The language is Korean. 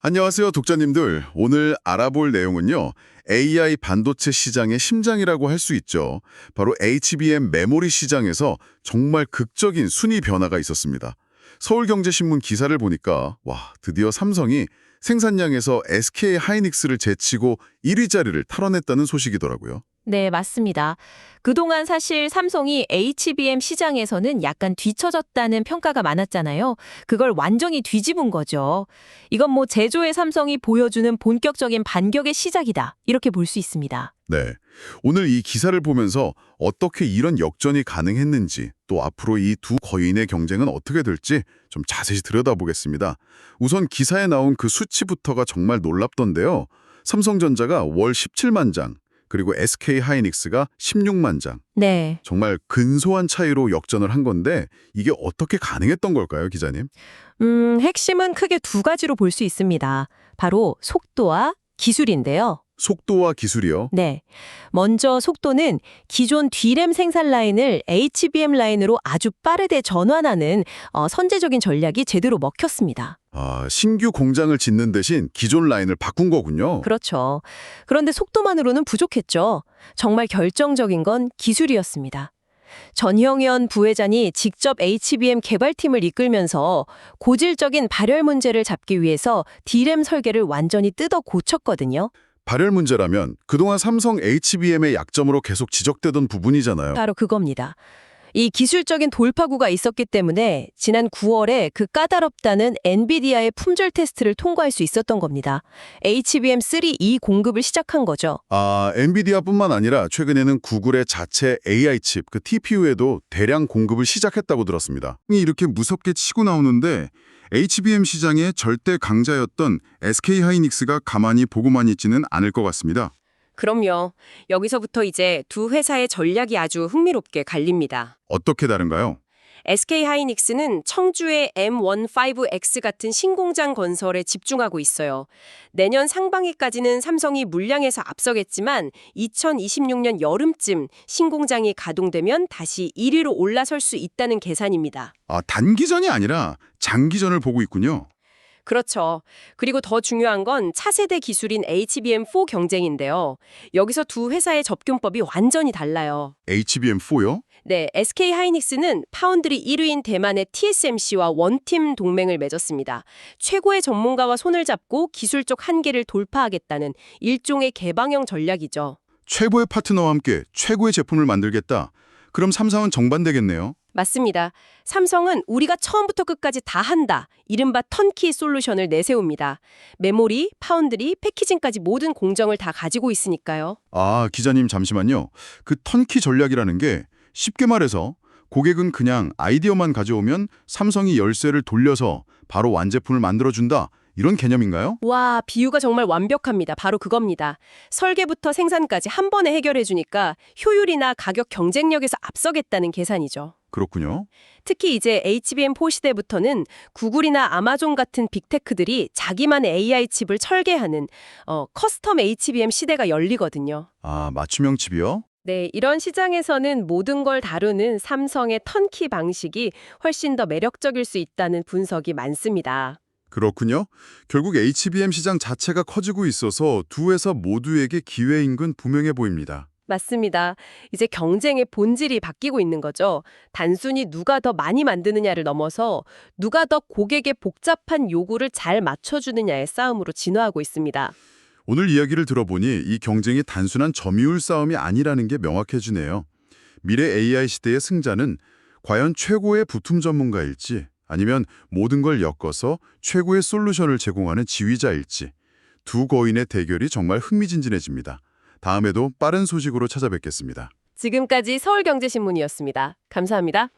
안녕하세요, 독자님들. 오늘 알아볼 내용은요. AI 반도체 시장의 심장이라고 할 수 있죠. 바로 HBM 메모리 시장에서 정말 극적인 순위 변화가 있었습니다. 서울경제신문 기사를 보니까 와, 드디어 삼성이 생산량에서 SK 하이닉스를 제치고 1위 자리를 탈환했다는 소식이더라고요. 네, 맞습니다. 그동안 사실 삼성이 HBM 시장에서는 약간 뒤처졌다는 평가가 많았잖아요. 그걸 완전히 뒤집은 거죠. 이건 뭐 제조의 삼성이 보여주는 본격적인 반격의 시작이다. 이렇게 볼 수 있습니다. 네. 오늘 이 기사를 보면서 어떻게 이런 역전이 가능했는지 또 앞으로 이 두 거인의 경쟁은 어떻게 될지 좀 자세히 들여다보겠습니다. 우선 기사에 나온 그 수치부터가 정말 놀랍던데요. 삼성전자가 월 17만 장, 그리고 SK 하이닉스가 16만 장. 네. 정말 근소한 차이로 역전을 한 건데 이게 어떻게 가능했던 걸까요, 기자님? 음, 핵심은 크게 두 가지로 볼 수 있습니다. 바로 속도와 기술인데요. 속도와 기술이요. 네. 먼저 속도는 기존 D램 생산 라인을 HBM 라인으로 아주 빠르게 전환하는 어, 선제적인 전략이 제대로 먹혔습니다. 아, 신규 공장을 짓는 대신 기존 라인을 바꾼 거군요. 그렇죠. 그런데 속도만으로는 부족했죠. 정말 결정적인 건 기술이었습니다. 전형현 부회장이 직접 HBM 개발팀을 이끌면서 고질적인 발열 문제를 잡기 위해서 D램 설계를 완전히 뜯어 고쳤거든요. 발열 문제라면 그동안 삼성 HBM의 약점으로 계속 지적되던 부분이잖아요. 바로 그겁니다. 이 기술적인 돌파구가 있었기 때문에 지난 9월에 그 까다롭다는 엔비디아의 품절 테스트를 통과할 수 있었던 겁니다. HBM3E 공급을 시작한 거죠. 아, 엔비디아뿐만 아니라 최근에는 구글의 자체 AI 칩, 그 TPU에도 대량 공급을 시작했다고 들었습니다. 이렇게 무섭게 치고 나오는데 HBM 시장의 절대 강자였던 SK 하이닉스가 가만히 보고만 있지는 않을 것 같습니다. 그럼요. 여기서부터 이제 두 회사의 전략이 아주 흥미롭게 갈립니다. 어떻게 다른가요? SK 하이닉스는 청주의 M15X 같은 신공장 건설에 집중하고 있어요. 내년 상반기까지는 삼성이 물량에서 앞서겠지만 2026년 여름쯤 신공장이 가동되면 다시 1위로 올라설 수 있다는 계산입니다. 아, 단기전이 아니라 장기전을 보고 있군요. 그렇죠. 그리고 더 중요한 건 차세대 기술인 HBM4 경쟁인데요. 여기서 두 회사의 접근법이 완전히 달라요. HBM4요? 네, SK 하이닉스는 파운드리 1위인 대만의 TSMC와 원팀 동맹을 맺었습니다. 최고의 전문가와 손을 잡고 기술적 한계를 돌파하겠다는 일종의 개방형 전략이죠. 최고의 파트너와 함께 최고의 제품을 만들겠다. 그럼 삼성은 정반대겠네요. 맞습니다. 삼성은 우리가 처음부터 끝까지 다 한다. 이른바 턴키 솔루션을 내세웁니다. 메모리, 파운드리, 패키징까지 모든 공정을 다 가지고 있으니까요. 아, 기자님 잠시만요. 그 턴키 전략이라는 게 쉽게 말해서 고객은 그냥 아이디어만 가져오면 삼성이 열쇠를 돌려서 바로 완제품을 만들어준다. 이런 개념인가요? 와, 비유가 정말 완벽합니다. 바로 그겁니다. 설계부터 생산까지 한 번에 해결해 주니까 효율이나 가격 경쟁력에서 앞서겠다는 계산이죠. 그렇군요. 특히 이제 HBM4 시대부터는 구글이나 아마존 같은 빅테크들이 자기만의 AI 칩을 설계하는 어, 커스텀 HBM 시대가 열리거든요. 아, 맞춤형 칩이요? 네, 이런 시장에서는 모든 걸 다루는 삼성의 턴키 방식이 훨씬 더 매력적일 수 있다는 분석이 많습니다. 그렇군요. 결국 HBM 시장 자체가 커지고 있어서 두 회사 모두에게 기회인 건 분명해 보입니다. 맞습니다. 이제 경쟁의 본질이 바뀌고 있는 거죠. 단순히 누가 더 많이 만드느냐를 넘어서 누가 더 고객의 복잡한 요구를 잘 맞춰주느냐의 싸움으로 진화하고 있습니다. 오늘 이야기를 들어보니 이 경쟁이 단순한 점유율 싸움이 아니라는 게 명확해지네요. 미래 AI 시대의 승자는 과연 최고의 부품 전문가일지 아니면 모든 걸 엮어서 최고의 솔루션을 제공하는 지휘자일지 두 거인의 대결이 정말 흥미진진해집니다. 다음에도 빠른 소식으로 찾아뵙겠습니다. 지금까지 서울경제신문이었습니다. 감사합니다.